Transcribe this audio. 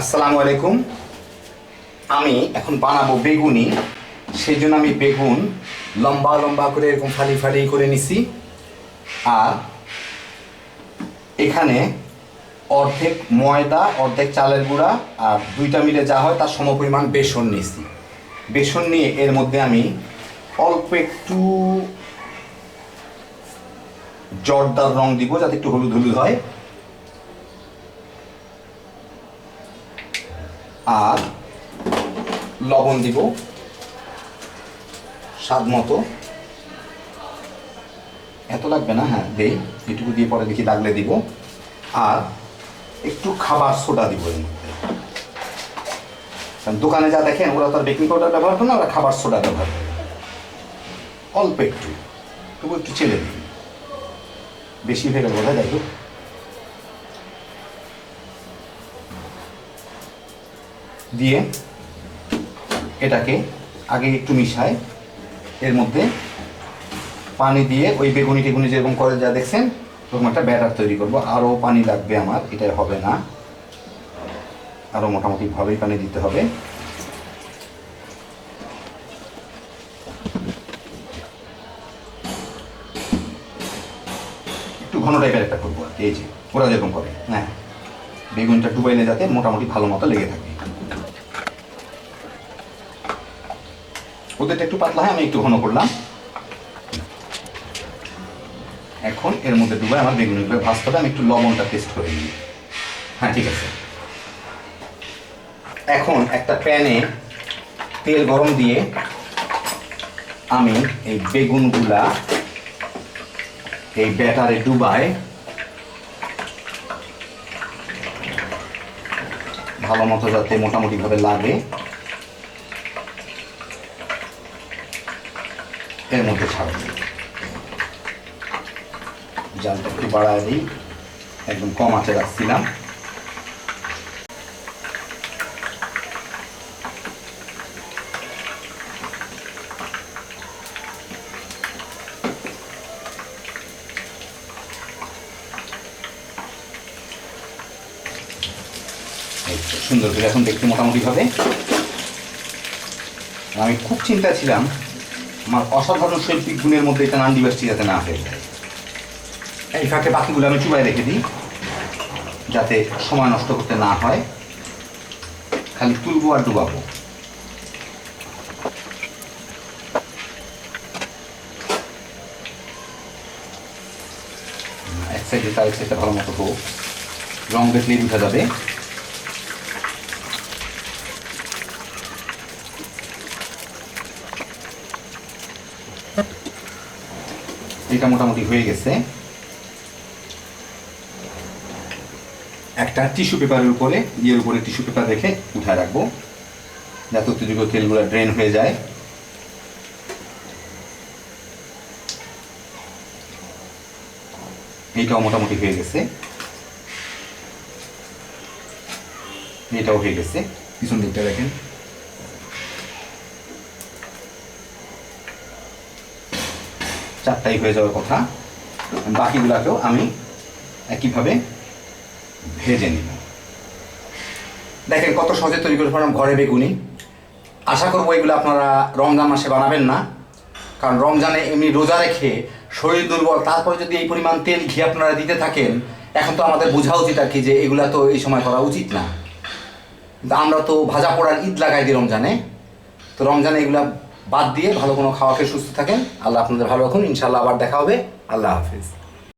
আসসালামু আলাইকুম। আমি এখন বানাবো বেগুনি। সেই জন্য আমি বেগুন লম্বা লম্বা করে এরকম ফালি ফালি করে নিছি। আর এখানে অর্ধেক ময়দা, অর্ধেক চালের গুঁড়া আর দুইটা মিলে যা হয় তার সমপরিমাণ বেসন নিয়েছি বেসন নিয়ে এর মধ্যে আমি অল্প একটু জর্দার রং দিব যাতে একটু হলুদ হলুদ হয়। আর লবণ দিব, স্বাদ মতো। এত লাগবে না হ্যাঁ দেই এটুকু দিয়ে পরে দেখি লাগলে দিব। আর একটু খাবার সোডা দিব এর মধ্যে। কারণ দোকানে যা দেখেন, ওরা তো বেকিং পাউডার ব্যবহার করে না, ওরা খাবার সোডা ব্যবহার করে। অল্প একটু, তবু একটু চেলে দিন বেশি বোধ হয় যাই হোক। দিয়ে এটাকে আগে একটু মিশায় এর মধ্যে পানি দিয়ে ওই বেগুনি টেগুনি যেরকম করে যা দেখছেন ওরকম একটা ব্যাটার তৈরি করব। আরও পানি লাগবে আমার এটা হবে না। আরও মোটামুটি ভাবেই পানি দিতে হবে। একটু ঘন টাইপের একটা করব আর কি, এই যে ওরা যেরকম করে। হ্যাঁ বেগুনটা ডুবাইলে যাতে মোটামুটি ভালো মতো লেগে থাকে। ওদেরটা একটু পাতলা হয় আমি একটু ঘন করলাম। এখন এর মধ্যে ডুবাই আমার বেগুনগুলো ভাজতে হবে আমি একটু লবণটা টেস্ট করে নিই। হ্যাঁ ঠিক আছে। এখন একটা প্যানে তেল গরম দিয়ে আমি এই বেগুনগুলা এই ব্যাটারে ডুবায় ভালো মতো যাতে মোটামুটিভাবে লাগে। এর মধ্যে ছাড়ব জালটা একটু বাড়ায় দিই। একদম কম আঁচে রাখছিলাম। সুন্দর করে এখন দেখতে মোটামুটি হবে আমি খুব চিন্তা ছিলাম আমার অসাধারণ শৈল্পিক গুণের মধ্যে এটা নান ডিভার্সিটি যাতে না হয়ে যায়। এই ফাঁকে বাকিগুলো আমি চুবাই রেখে দিই, যাতে সময় নষ্ট করতে না হয়। খালি তুলবো আর ডুবাবো। এক সাইডে তার এক সাইডে ভালো মতো হোক রং দেখলেই উঠা যাবে। এটা মোটামুটি হয়ে গেছে। একটা টিস্যু পেপারের উপরে, ইয়ের উপরে টিস্যু পেপার রেখে উঠায় রাখব। যাতে অতিরিক্ত তেলগুলো ড্রেন হয়ে যায়। এইটাও মোটামুটি হয়ে গেছে। এটাও হয়ে গেছে। পিছন দিকটা দেখেন। চারটাই হয়ে যাওয়ার কথা। বাকিগুলাকেও আমি একইভাবে ভেজে নিব। দেখেন, কত সহজে তৈরি করে ফেলাম ঘরে বেগুনি। আশা করব এগুলো আপনারা রমজান মাসে বানাবেন না। কারণ রমজানে এমনি রোজা রেখে শরীর দুর্বল, তারপরে যদি এই পরিমাণ তেল ঘি আপনারা দিতে থাকেন, এখন তো আমাদের বোঝা উচিত আর কি যে এগুলা তো এই সময় করা উচিত না। আমরা তো ভাজা পোড়ার ঈদ লাগাই দিই রমজানে। তো রমজানে এগুলা বাদ দিয়ে ভালো কোনো খাওয়াকে সুস্থ থাকেন। আল্লাহ আপনাদের ভালো রাখুন। ইনশাল্লাহ আবার দেখা হবে। আল্লাহ হাফিজ।